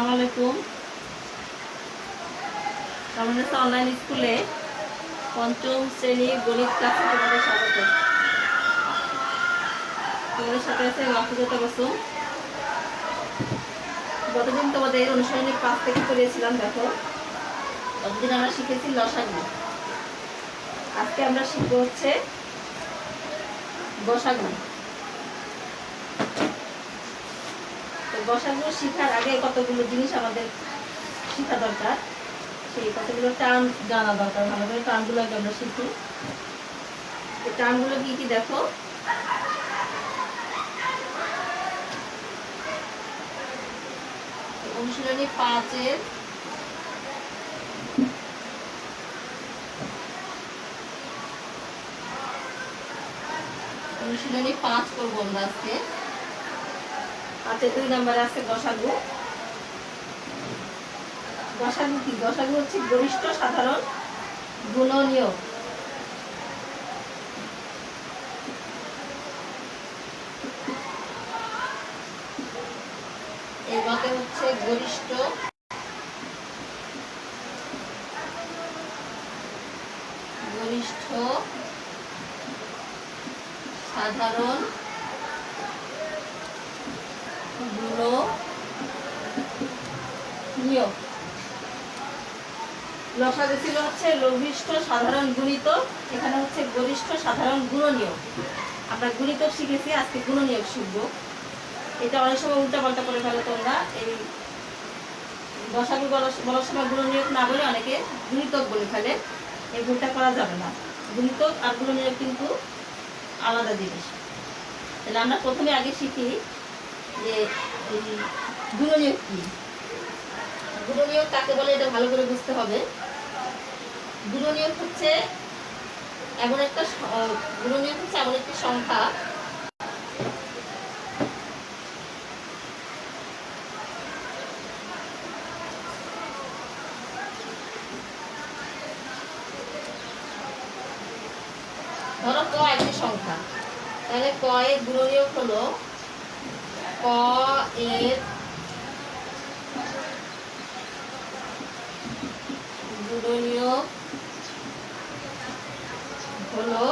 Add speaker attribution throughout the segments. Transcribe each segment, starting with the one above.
Speaker 1: আসসালামু আলাইকুম। অনলাইন স্কুলে পঞ্চম শ্রেণির গণিত ক্লাসে তোমাদের স্বাগত। তোমাদের সাথে আছে মাহফুজতা বসুম গতদিন তোমাদের অনুসরণিক পাঁচ থেকে করিয়েছিলাম, দেখো। গতদিন আমরা শিখেছি লসাগু। আজকে আমরা শিখব হচ্ছে বসাগু। তো বসাগু শেখার আগে কতগুলো জিনিস আমাদের শেখা দরকার, সেই কতগুলো টার্ম জানা দরকার, ভালো করে টার্মগুলো আগে আমরা শিখি। টার্মগুলো কি কি দেখো? অনুশীলনী পাঁচের অনুশীলনী পাঁচ করব আমরা আজকে। পাঁচে দুই নম্বরে আছে গসাগু। গসাগু কি? গসাগু হচ্ছে গরিষ্ঠ সাধারণ গুণনীয়। মতে হচ্ছে গরিষ্ঠ সাধারণগুলো নিয়োগ। লসাগু ছিল হচ্ছে লঘিষ্ঠ সাধারণ গুণিত, এখানে হচ্ছে গরিষ্ঠ সাধারণ গুণনীয় আমরা গুণিত শিখেছি, আজকে গুণনীয়ক শিখব। এটা অনেক সময় উল্টা পাল্টা করে ফেলো তোমরা। এই দশাগু বলার সময় গুণনীয়ক না বলে অনেকে গুণিতক বলে ফেলে। এই ভুলটা করা যাবে না। গুণিতক আর গুণনীয়ক কিন্তু আলাদা জিনিস। তাহলে আমরা প্রথমে আগে শিখি যে এই গুণনীয়ক কি। গুণনীয়ক কাকে বলে এটা ভালো করে বুঝতে হবে। গুণনীয়ক হচ্ছে এমন একটা আহ, হচ্ছে এমন একটি সংখ্যা। ধরো ক একটি সংখ্যা। তাহলে ক এর গুণনীয়ক হলো ক এর গুণনীয়ক হলো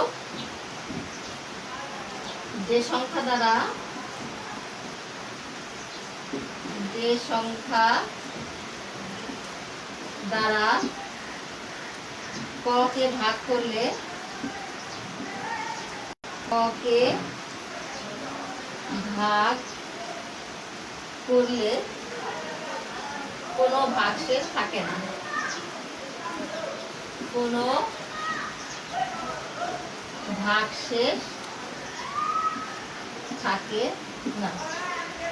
Speaker 1: যে সংখ্যা দ্বারা, যে সংখ্যা দ্বারা ক কে ভাগ করলে কে ভাগ করলে কোনো ভাগশেষ থাকে না। কোনো ভাগশেষ থাকে না।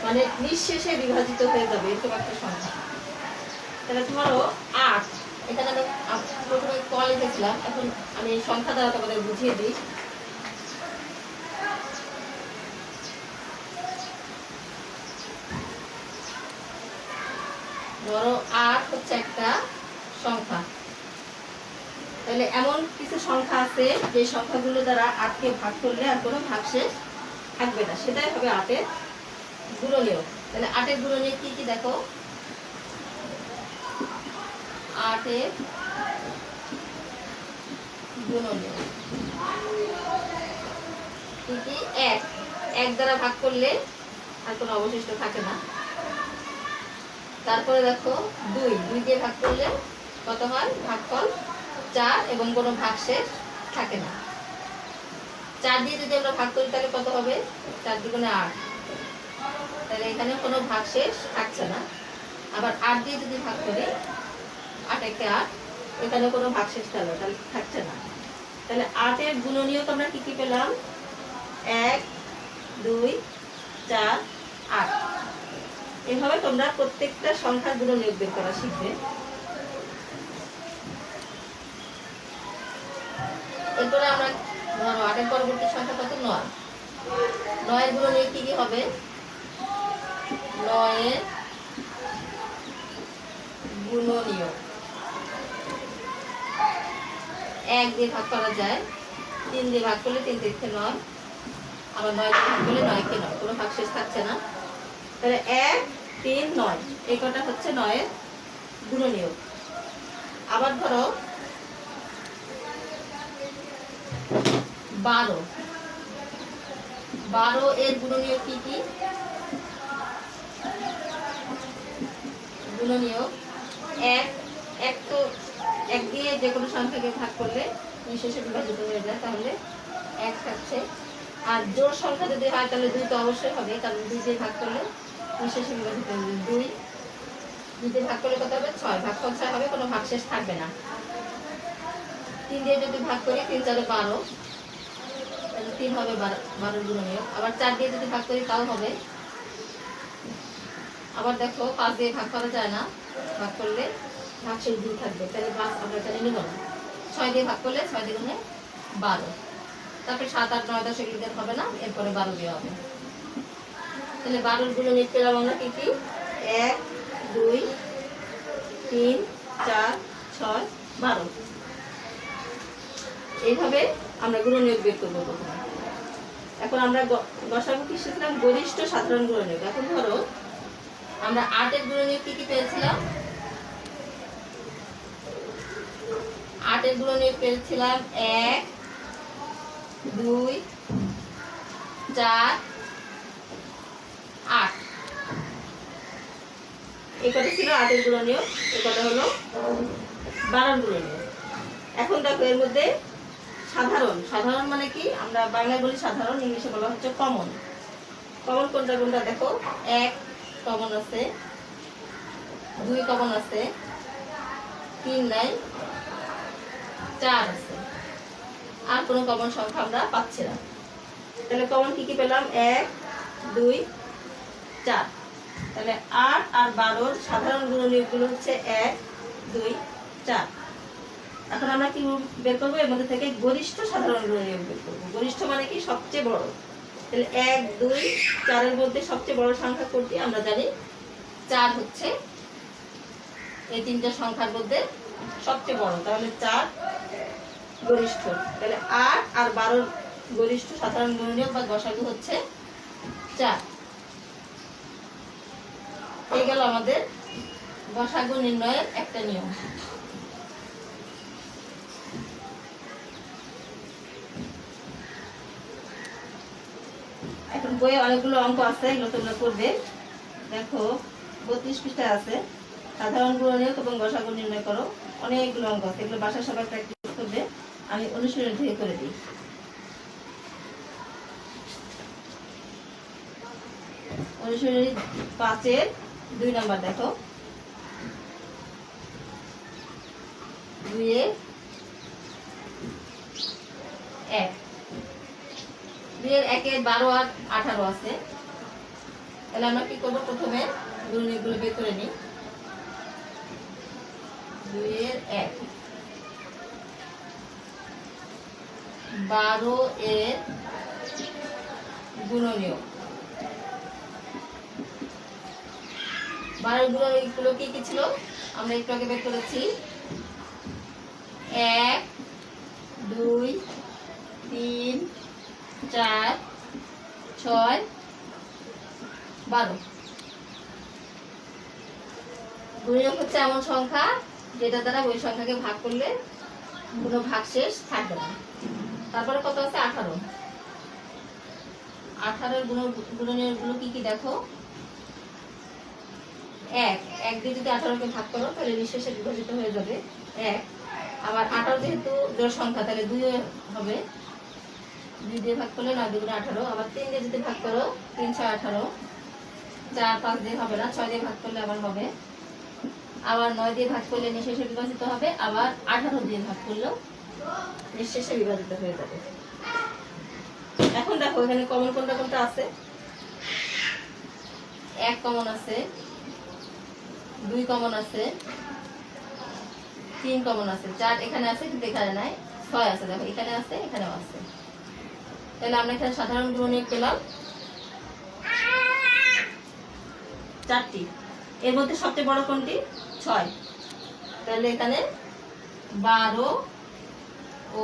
Speaker 1: মানে নিঃশেষে বিভাজিত হয়ে যাবে, এরকম একটা সংখ্যা। তাহলে ধরো আট আমি প্রথমে ক লিখেছিলাম, এখন আমি সংখ্যা দ্বারা তোমাদের বুঝিয়ে দিই। ধরো আট হচ্ছে একটা সংখ্যা। তাহলে এমন কিছু সংখ্যা আছে যে সংখ্যাগুলো দ্বারা আটকে ভাগ করলে আর কোনো ভাগশেষ থাকবে না। সেটাই হবে আটের গুণনীয়। তাহলে আটের গুণনীয় কি কি দেখো? আটের গুণনীয়। কি? এক। এক দ্বারা ভাগ করলে আর কোনো অবশিষ্ট থাকে না। তারপরে দেখো, দুই। দুই দিয়ে ভাগ করলে কত হয়? ভাগফল চার এবং কোনো ভাগশেষ থাকে না। চার দিয়ে যদি আমরা ভাগ করি, তাহলে কত হবে? চার দ্বিগুণে আট। তাহলে এখানে কোনো ভাগশেষ থাকছে না। আবার আট দিয়ে যদি ভাগ করি, আট একে আট এখানে কোনো ভাগশেষ থাকবে তাহলে থাকছে না। তাহলে আটের গুণনীয়ক আমরা কী কী পেলাম? এক, দুই, চার, আট। এভাবে তোমরা প্রত্যেকটা সংখ্যার গুণ নিয়োগ বের করা শিখবে। এরপরে আমরা ধরো আটের পরবর্তী সংখ্যা কত? নয়। নয়ের গুণ নিয়ে কি কি হবে? নয়ের গুণনীয়। এক দিয়ে ভাগ করা যায়। তিন দিয়ে ভাগ করলে তিন তিনটে নয়। আবার নয় দিয়ে ভাগ করলে নয় কে নয়। কোনো ভাগশেষ থাকছে না। তাহলে এক, তিন, নয়। এই কটা হচ্ছে নয়ের গুণনীয়ক আবার ধরো বারো। বারো এর গুণনীয়ক কি কি? গুণনীয়ক এক। এক তো এক দিয়ে যে কোনো সংখ্যাকে ভাগ করলে নিঃশেষে বিভাজিত হয়ে যায়, তাহলে এক থাকছে। আর জোড় সংখ্যা যদি হয়, তাহলে দুই তো অবশ্যই হবে, কারণ দুই দিয়ে ভাগ করলে নিঃশেষে বিভাজিত হয়ে দুই। দুই দিয়ে ভাগ করলে কত হবে? ছয়। ভাগ ছয় হবে, কোনো ভাগশেষ থাকবে না। তিন দিয়ে যদি ভাগ করি, তিন চারে বারো। তিন হবে, বারো বারোর গুণনীয় আবার চার দিয়ে যদি ভাগ করি, তাও হবে। আবার দেখো, পাঁচ দিয়ে ভাগ করা যায় না। ভাগ করলে ভাগ ভাগশেষ দুই থাকবে। তাহলে পাঁচ আমরা এখানে নিব না। ছয় দিয়ে ভাগ করলে ছয় দিয়ে বারো। তারপরে সাত, আট, নয়, দশ এগুলো হবে না। এরপরে বারো দিয়ে হবে। তাহলে বারোর নিয়ে পেলাম আমরা কি কি? এক, দুই, তিন, চার, ছয়, বারো। এইভাবে আমরা গুণনীয়ক বের করব প্রথমে। এখন আমরা গসাগু কি শিখলাম গরিষ্ঠ সাধারণ গুণনীয়ক। এখন ধরো, আমরা আটের গুণনীয়ক কি কি পেয়েছিলাম? আটের গুণনীয়ক পেয়েছিলাম এক, দুই, চার, আট। এই কটা ছিল আটের গুণনীয় এই কটা হলো বারোর গুণনীয় এখন দেখো এর মধ্যে সাধারণ সাধারণ মানে কি? আমরা বাংলায় বলি সাধারণ, ইংলিশে বলা হচ্ছে কমন কমন কোনটা কোনটা দেখো, এক কমন আছে, দুই কমন আছে, তিন নাই, চার আছে। আর কোনো কমন সংখ্যা আমরা পাচ্ছি না। তাহলে কমন কি কি পেলাম? এক, দুই, চার। তাহলে আট আর বারোর সাধারণ গুণনীয়কগুলো হচ্ছে এক, দুই, চার। এখন আমরা কি বের করব? এর মধ্যে থেকে গরিষ্ঠ সাধারণ গুণনীয়ক বের করব। গরিষ্ঠ মানে কি সবচেয়ে বড়? তাহলে এক, দুই, চারের মধ্যে সবচেয়ে বড় সংখ্যা কোনটি? আমরা জানি চার হচ্ছে এই তিনটা সংখ্যার মধ্যে সবচেয়ে বড়। তাহলে চার গরিষ্ঠ। তাহলে আট আর বারোর গরিষ্ঠ সাধারণ গুণনীয়ক বা গসাগু হচ্ছে চার। এই গেল আমাদের গসাগু নির্ণয়ের একটা নিয়ম। বইয়ে অনেকগুলো অঙ্ক আছে, এগুলো তোমরা করবে দেখো, বত্রিশ পৃষ্ঠা আছে। সাধারণ গুণনীয়ক এবং গসাগু নির্ণয় করো। অনেকগুলো অঙ্ক আছে, এগুলো বাসায় সবাই প্র্যাকটিস করবে। আমি অনুশীলন থেকে করে দিই। অনুশীলনী পাঁচের দুই নাম্বার দেখো। দুইয়ের এক। দুইয়ের একের বারো আর আঠারো আছে। তাহলে আমরা কি করব? প্রথমে গুণনীয়কগুলো বের করে নিই। দুইয়ের এক। বারো এর গুণনীয়ক। বারোর গুণনীয়কগুলো কি কি ছিল? আমরা একটু আগে বের করেছি। এক, দুই, তিন চার, ছয়, বারো। গুণনীয়ক হচ্ছে এমন সংখ্যা যেটা দ্বারা ওই সংখ্যাকে ভাগ করলে কোনো ভাগশেষ থাকবে না। তারপরে কত আছে? আঠারো। আঠারোর গুণ গুণনীয়কগুলো কি কি দেখো? এক। এক দিয়ে যদি আঠারোকে ভাগ করো, তাহলে নিঃশেষে বিভাজিত হয়ে যাবে এক। আবার আঠারো যেহেতু জোড় সংখ্যা, তাহলে দুই হবে। দুই দিয়ে ভাগ করলে নয় দুগুণে আঠারো। আবার তিন দিয়ে যদি ভাগ করো, তিন ছয় আঠারো। চার পাঁচ দিয়ে হবে না, ছয় দিয়ে ভাগ করলে আবার হবে। আবার নয় দিয়ে ভাগ করলে নিঃশেষে বিভাজিত হবে, আবার আঠারো দিয়ে ভাগ করলেও নিঃশেষে বিভাজিত হয়ে যাবে। এখন দেখো, এখানে কমন কোনটা কোনটা আছে? এক কমন আছে, দুই কমন আছে, তিন কমন আছে। চার এখানে আছে, কিন্তু এখানে নাই, ছয় আছে। দেখো, এখানে আছে, এখানেও আছে। তাহলে আমরা এখানে সাধারণ গুণনীয়ক পেলাম। চারটি। এর মধ্যে সবচেয়ে বড় কোনটি? ছয়। তাহলে এখানে বারো ও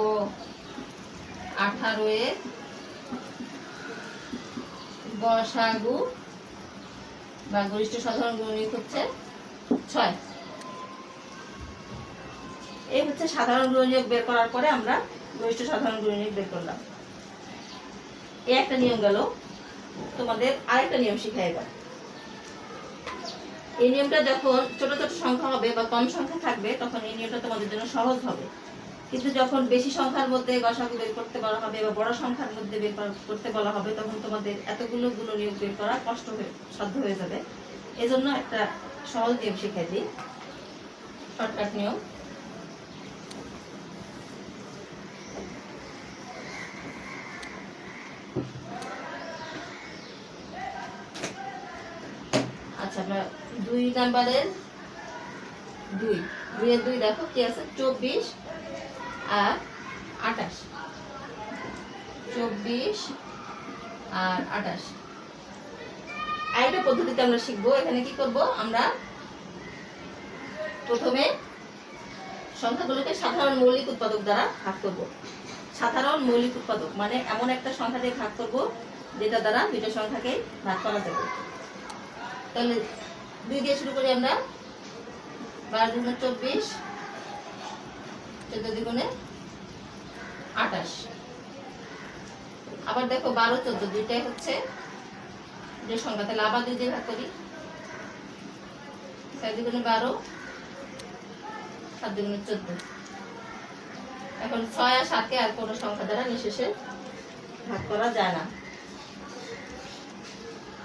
Speaker 1: আঠারো এর গসাগু বা গরিষ্ঠ সাধারণ গুণনীয়ক হচ্ছে ছয়। এই হচ্ছে সাধারণ গুণনীয়ক বের করার পরে আমরা গরিষ্ঠ সাধারণ গুণনীয়ক বের করলাম। এই একটা নিয়ম গেল, তোমাদের আরেকটা নিয়ম শিখাই এবার। এই নিয়মটা যখন ছোট ছোট সংখ্যা হবে বা কম সংখ্যা থাকবে, তখন এই নিয়মটা তোমাদের জন্য সহজ হবে। কিন্তু যখন বেশি সংখ্যার মধ্যে গসাগু বের করতে বলা হবে বা বড় সংখ্যার মধ্যে বের করতে বলা হবে, তখন তোমাদের এতগুলো গুণ নিয়োগ বের করা কষ্ট হয়ে, সাধ্য হয়ে যাবে। এজন্য একটা সহজ নিয়ম শিখাই দিই। শর্টকাট নিয়ম আচ্ছা আমরা আরেকটা পদ্ধতিতে আমরা শিখব, এখানে কি করব? আমরা প্রথমে সংখ্যাগুলোকে সাধারণ মৌলিক উৎপাদক দ্বারা ভাগ করব। সাধারণ মৌলিক উৎপাদক মানে এমন একটা সংখ্যা দিয়ে ভাগ করব, যেটা দ্বারা দুইটা সংখ্যাকে ভাগ করা যাবে। তাহলে দুই দিয়ে শুরু করি আমরা। বারো দুগুণে চব্বিশ, চোদ্দ দ্বিগুণে আটাশ আবার দেখো বারো, চোদ্দ, দুইটাই হচ্ছে যে সংখ্যা। তাহলে আবার দুই দিয়ে ভাগ করি। ছয় দ্বিগুণে বারো, সাত দ্বিগুণে চোদ্দ। এখন ছয় আর সাতকে আর কোনো সংখ্যা দ্বারা নিঃশেষে ভাগ করা যায় না।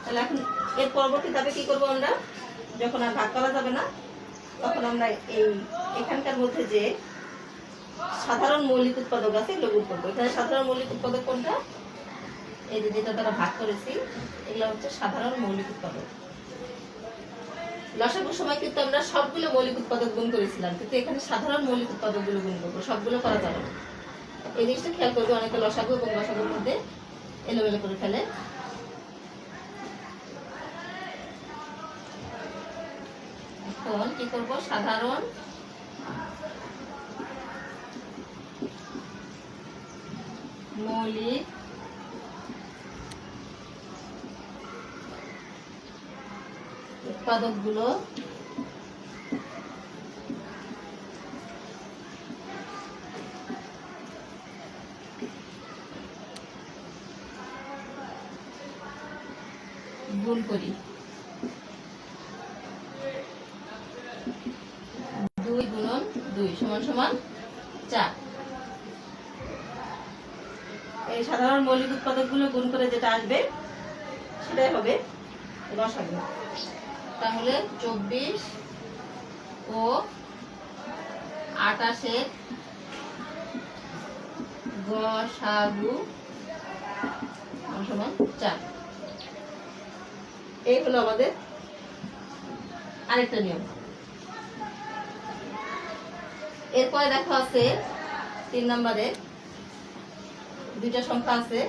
Speaker 1: তাহলে এখন এর পরবর্তী ধাপে কি করব আমরা? যখন আর ভাগ করা যাবে না, তখন আমরা এই এখানকার মধ্যে যে সাধারণ মৌলিক উৎপাদক আছে গুণ করব। এখানে সাধারণ মৌলিক উৎপাদক কোনটা? এই যে যেটা দ্বারা ভাগ করেছি, এগুলো হচ্ছে সাধারণ মৌলিক উৎপাদক। লসাগুর সময় কিন্তু আমরা সবগুলো মৌলিক উৎপাদক গুণ করেছিলাম, কিন্তু এখানে সাধারণ মৌলিক উৎপাদকগুলো গুণ করব, সবগুলো করা যাবে এই জিনিসটা খেয়াল করবে অনেকে লসাগু এবং লসাগুর মধ্যে এলোমেলো করে ফেলে। এখন কি করব? সাধারণ মৌলিক উৎপাদকগুলো গুণ করি দুই গুণন দুই সমান সমান চার এই সাধারণ মৌলিক উৎপাদকগুলো গুণ করে যেটা আসবে সেটাই হবে রসাগু তাহলে চব্বিশ ও আটাশের গসাগু সমান সমান এই হলো আমাদের আরেকটা নিয়ম। এরপরে দেখো আছে তিন নম্বরে দুইটা সংখ্যা আছে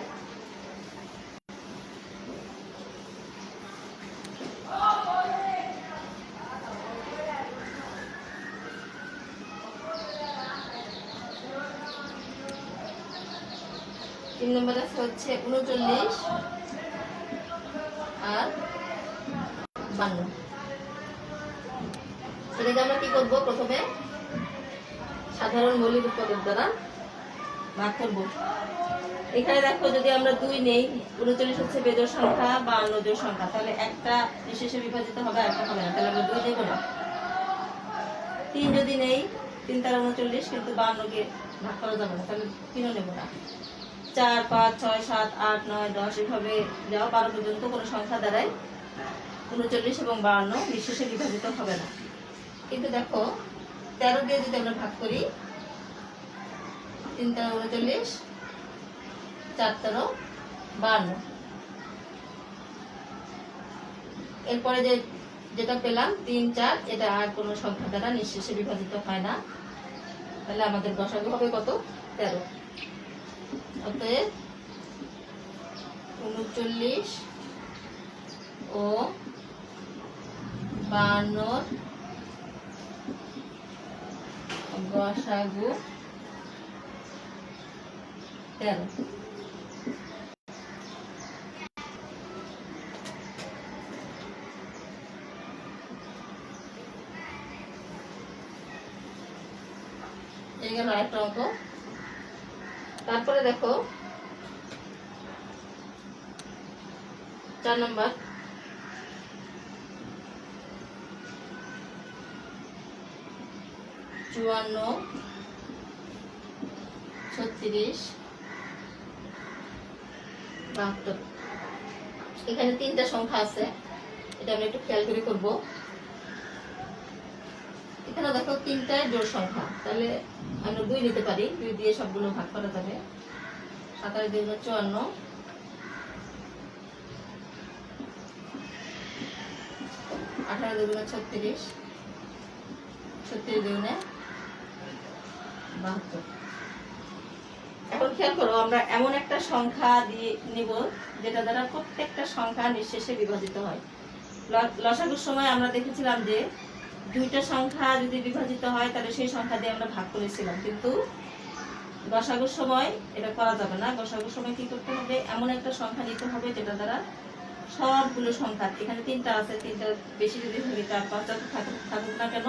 Speaker 1: তিন নম্বরে আছে হচ্ছে উনচল্লিশ আর বান্ন। এটাকে আমরা কি করব? প্রথমে সাধারণ মৌলিক উৎপাদক দ্বারা ভাগ করব। এখানে দেখো, যদি আমরা দুই নেই, উনচল্লিশ হচ্ছে বেজোর সংখ্যা বা অন্যজোর সংখ্যা। তাহলে একটা বিশেষে বিভাজিত হবে একটা হবে না। তাহলে আমরা দুই দেবো না তিন যদি নেই, তিন তারা উনচল্লিশ, কিন্তু বান্নকে ভাগ করা যাবে না। তাহলে তিনও নেব না। চার, পাঁচ, ছয়, সাত, আট, নয়, দশ এভাবে যাওয়া বারো পর্যন্ত কোনো সংখ্যা দ্বারাই উনচল্লিশ এবং বাহান্ন নিঃশেষে বিভাজিত হবে না। কিন্তু দেখো, তেরো দিয়ে যদি আমরা ভাগ করি, তিন তেরো উনচল্লিশ, চার তেরো, বাহান্ন। এরপরে যে, যেটা পেলাম, তিন, চার, এটা আর কোনো সংখ্যা দ্বারা নিঃশেষে বিভাজিত হয় না। তাহলে আমাদের দশাগু হবে কত? তেরো। উনচল্লিশ ও বানর গসাগু তেরো। এই গেল অঙ্ক। তারপরে দেখো, চার নম্বর। চুয়ান্ন, ছত্রিশ, বাহাত্তর। এখানে তিনটা সংখ্যা আছে, এটা আমরা একটু খেয়াল করে করব। এখানে দেখো তিনটায় জোর সংখ্যা, তাহলে আমরা দুই নিতে পারি, দুই দিয়ে সবগুলো ভাগ করা যাবে। সাতাশ দুই গুণ চুয়ান্ন। আঠারো দুই গুণ ছত্রিশ। ছত্রিশ দুই বাহাত্তর। এখন খেয়াল করো, আমরা এমন একটা সংখ্যা দিয়ে নিব, যেটা দ্বারা প্রত্যেকটা সংখ্যা নিঃশেষে বিভাজিত হয়। লসাগুর সময় আমরা দেখেছিলাম যে দুইটা সংখ্যা যদি বিভাজিত হয়, তাহলে সেই সংখ্যা দিয়ে আমরা ভাগ করেছিলাম। কিন্তু দশাগুর সময় এটা করা যাবে না। দশাগুর সময় কি করতে হবে? এমন একটা সংখ্যা নিতে হবে যেটা দ্বারা সবগুলো সংখ্যা, এখানে তিনটা আছে, তিনটা বেশি যদি থাকে, চার, পাঁচ থাকুক থাকুক না কেন,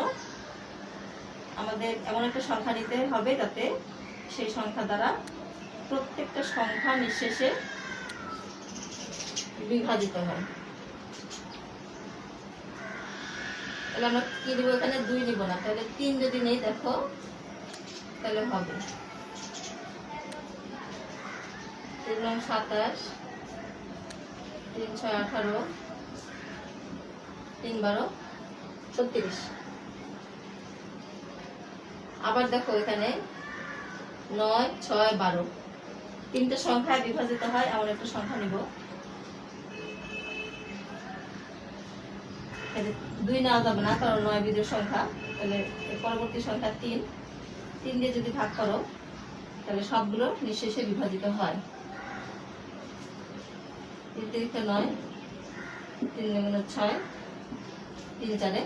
Speaker 1: আমাদের এমন একটা সংখ্যা নিতে হবে যাতে সেই সংখ্যা দ্বারা প্রত্যেকটা সংখ্যা নিঃশেষে বিভাজিত হয়। তাহলে আমরা কি নিব এখানে? দুই না। তাহলে তিন যদি নেই, দেখো, তাহলে হবে। সাতাশ, তিন ছয় আঠারো, তিন বারো, ছত্রিশ। আবার দেখো এখানে নয়, ছয়, বারো। তিনটা সংখ্যায় বিভাজিত হয় এমন একটা সংখ্যা নিব। দুই নেওয়া যাবে না, কারণ নয় বিজোড় সংখ্যা। তাহলে পরবর্তী সংখ্যা তিন। তিন দিয়ে যদি ভাগ করো, তাহলে সবগুলো নিঃশেষে বিভাজিত হয়। তিন তিরিখে নয়, তিন দুগুণে ছয়, তিন চারে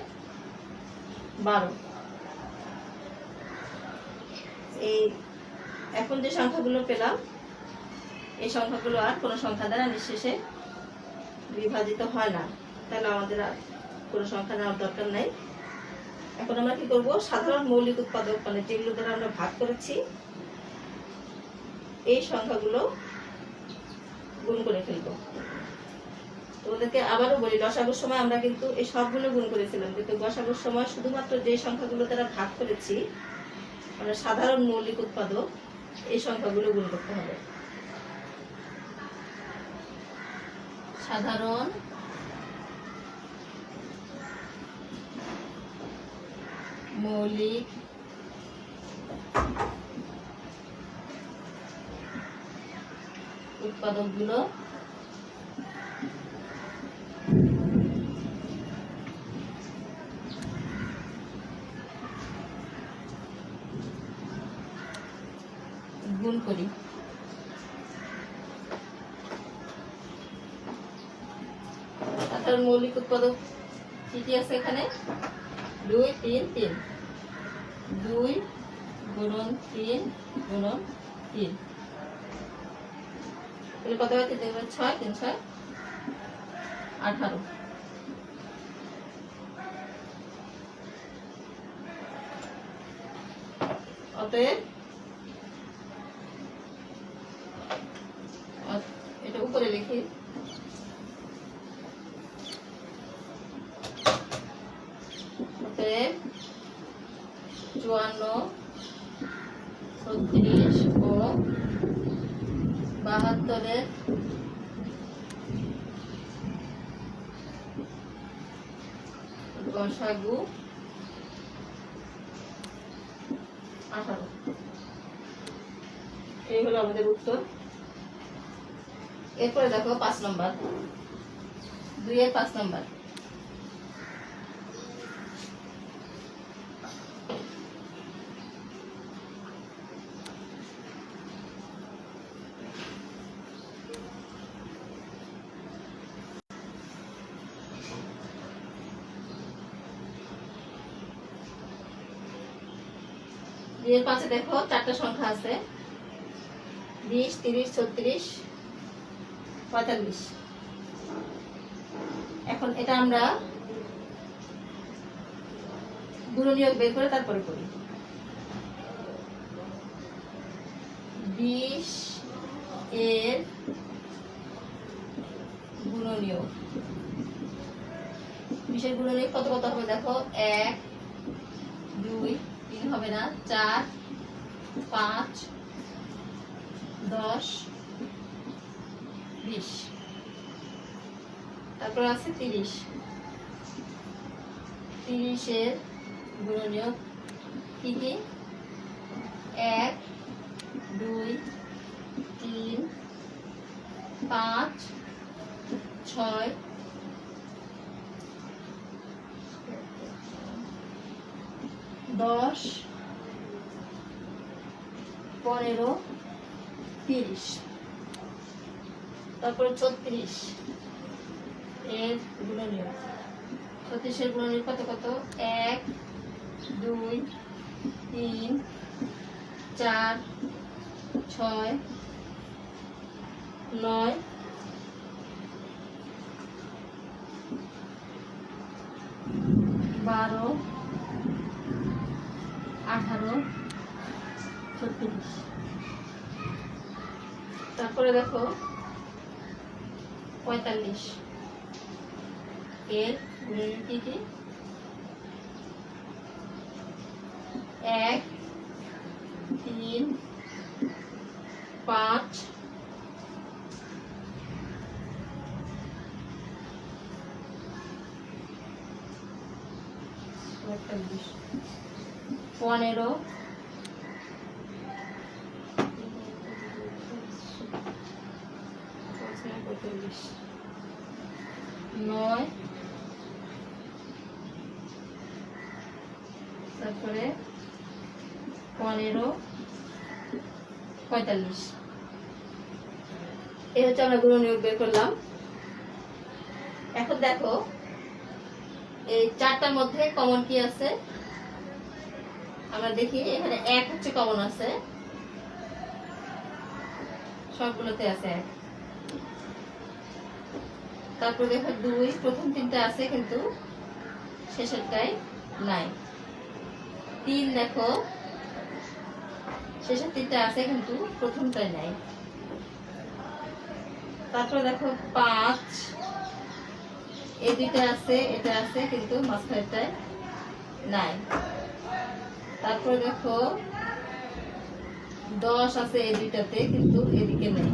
Speaker 1: বারো। এই এখন যে সংখ্যাগুলো পেলাম, এই সংখ্যাগুলো আর কোনো সংখ্যা দ্বারা নিঃশেষে বিভাজিত হয় না। তাহলে আমাদের আর কোনো সংখ্যা নেওয়ার দরকার নাই। এখন আমরা কি করব? সাধারণ মৌলিক উৎপাদক মানে যেগুলো দ্বারা আমরা ভাগ করেছি, এই সংখ্যাগুলো গুণ করে ফেলব। তোমাদেরকে আবারও বলি লসাগুর সময় আমরা কিন্তু এই সবগুলো গুণ করেছিলাম, কিন্তু গসাগুর সময় শুধুমাত্র যে সংখ্যাগুলো দ্বারা ভাগ করেছি, আমরা সাধারণ মৌলিক উৎপাদক, এই সংখ্যাগুলো গুণ করতে হবে। সাধারণ মৌলিক উৎপাদকগুলো। গুণ করি। সাধারণ মৌলিক উৎপাদক কি কি আছে এখানে? দুই, তিন তিন। দুই গুণন তিন গুণন তিন। তাহলে কত হয়? তিন ছয় তিন ছয়, আঠারো। অতএব অতএব চুয়ান্ন ছত্রিশ ও বাহাত্তরের গসাগু আঠারো। এই হলো আমাদের উত্তর। এরপরে দেখো পাঁচ নম্বর। দুইয়ের পাঁচ নম্বর। পাঁচে দেখো, চারটা সংখ্যা আছে। বিশ, তিরিশ, ছত্রিশ, পঁয়তাল্লিশ। এখন এটা আমরা গুণনীয়ক বের করে তারপরে করি। বিশ এর গুণনীয় বিশের গুণনীয় কত কত হবে? দেখো, এক, দুই, তিন হবে না, চার পাঁচ, দশ, বিশ। তারপর আছে তিরিশ। তিরিশের গুণনীয় কি কি? এক, দুই, তিন, পাঁচ, ছয়। দশ পনেরো, তিরিশ। তারপরে ছত্রিশ। এর গুণনীয়। ছত্রিশের গুণনীয় কত কত? এক, দুই, তিন, চার, ছয়, নয়। বারো আঠারো ছত্রিশ তারপরে দেখো। পঁয়তাল্লিশ। এর গুণনীয় কি কি? এক তিন পাঁচ পনেরো পঁয়তাল্লিশ নয় তারপরে পনেরো পঁয়তাল্লিশ। এই হচ্ছে আমরা নিয়োগ বের করলাম। এখন দেখো, এই চারটার মধ্যে কমন কি আছে? আমরা দেখি, এখানে এক হচ্ছে কমন আছে। সবগুলোতে আছে এক। তারপর দেখো দুই, প্রথম তিনটা আছে কিন্তু শেষেরটাই নাই। তিন দেখো শেষের তিনটা আছে কিন্তু প্রথমটাই নাই। তারপর দেখো পাঁচ। এই দুইটা আছে, এটা আছে, কিন্তু মাঝখানেরটায় নাই। তারপর দেখো দশ আছে এই দুইটাতে, কিন্তু এদিকে নেই।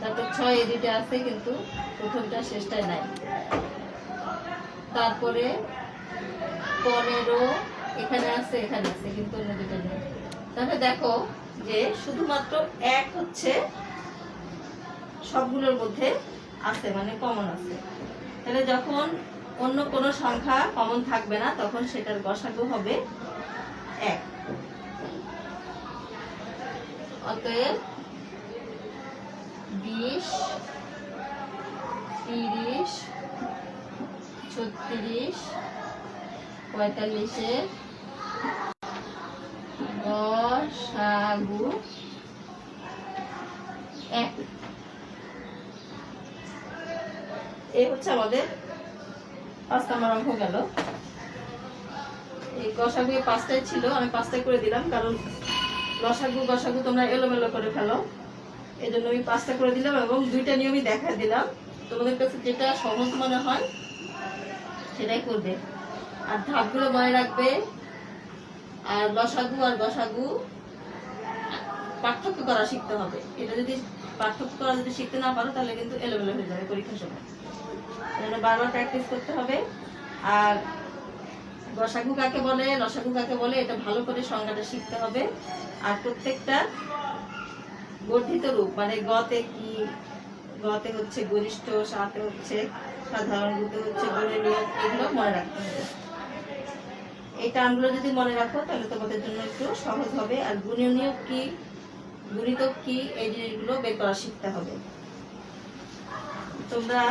Speaker 1: তারপর ছয় এই দুইটা আছে, কিন্তু প্রথমটা, শেষটায় নাই। তারপরে পনেরো, এখানে আছে এখানে আছে, কিন্তু অন্য দুটো নেই। তাহলে দেখো যে শুধুমাত্র এক হচ্ছে সবগুলোর মধ্যে আছে মানে কমন আছে। তাহলে যখন অন্য কোনো সংখ্যা কমন থাকবে না, তখন সেটার গসাগু হবে এক। অতএব বিশ, তিরিশ, ছত্রিশ, পঁয়তাল্লিশের গসাগু এক। হচ্ছে আমাদের পাঁচ নাম্বার গেল। এই গসাগু পাঁচটাই ছিল, আমি পাঁচটাই করে দিলাম, কারণ লসাগু গসাগু তোমরা এলোমেলো করে ফেলো। এই জন্য আমি পাঁচটা করে দিলাম এবং দুইটা নিয়মই দেখা দিলাম। তোমাদের কাছে যেটা সহজ মনে হয়, সেটাই করবে। আর ধাপগুলো মনে রাখবে আর লসাগু আর গসাগু পার্থক্য করা শিখতে হবে। এটা যদি পার্থক্য করা যদি শিখতে না পারো, তাহলে কিন্তু এলোমেলো হয়ে যাবে পরীক্ষার সময়। তাহলে বারবার প্র্যাকটিস করতে হবে। আর গসাগু কাকে বলে লসাগু কাকে বলে, এটা ভালো করে সংজ্ঞাটা শিখতে হবে। আর প্রত্যেকটা বর্ধিত রূপ মানে গতে কি, গতে হচ্ছে গরিষ্ঠ সাথে হচ্ছে সাধারণ রূপে হচ্ছে নিয়ম এগুলো মনে রাখতে হবে। এই টার্মগুলো যদি মনে রাখো, তাহলে তোমাদের জন্য একটু সহজ হবে। আর গুণীয় নিয়োগ কি? গুণিতক কি? এই জিনিসগুলো বের করা শিখতে হবে। তোমরা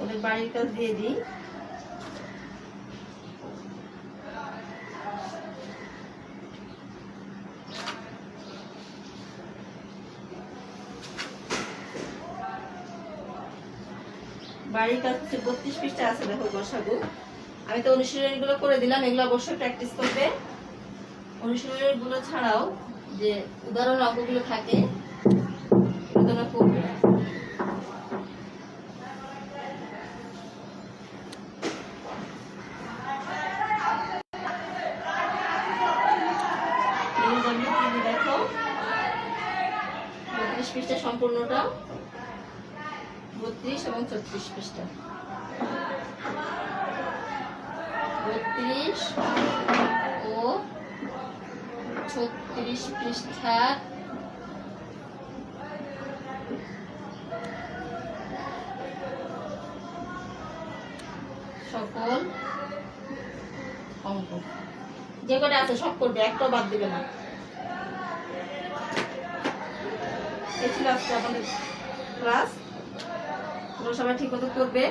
Speaker 1: ওদের বাড়ির কাজ দিয়ে দিই। বাড়ির হচ্ছে বত্রিশ পৃষ্ঠা আছে, দেখো গসাগু আমি তো অনুশীলনীগুলো করে দিলাম, এগুলো অবশ্যই প্র্যাকটিস করবে। অনুশীলনেরগুলো ছাড়াও যে উদাহরণ অঙ্কগুলো থাকে দেখো পৃষ্ঠা সম্পূর্ণটা, বত্রিশ এবং ছত্রিশ পৃষ্ঠা। ছত্রিশ পৃষ্ঠার সকল অঙ্ক। যে কটা আছে, সব করবে, একটাও বাদ দিবে না। এই ছিল আজকে আমাদের ক্লাস তোমরা সবাই ঠিক মতো করবে।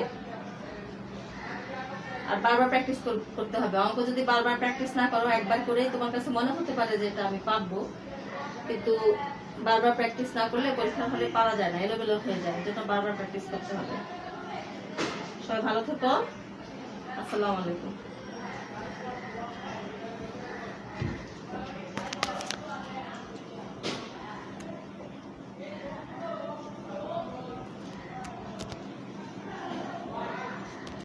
Speaker 1: আর বারবার প্র্যাকটিস করতে হবে। অঙ্ক যদি বারবার প্র্যাকটিস না করো, একবার করেই তোমার কাছে মনে হতে পারে যে এটা আমি পাবো কিন্তু বারবার প্র্যাকটিস না করলে পরীক্ষার হলে পারা যায় না, এলোমেলো হয়ে যায়। জন্য বারবার প্র্যাকটিস করতে হবে। সবাই ভালো থেকো। আসসালামু আলাইকুম।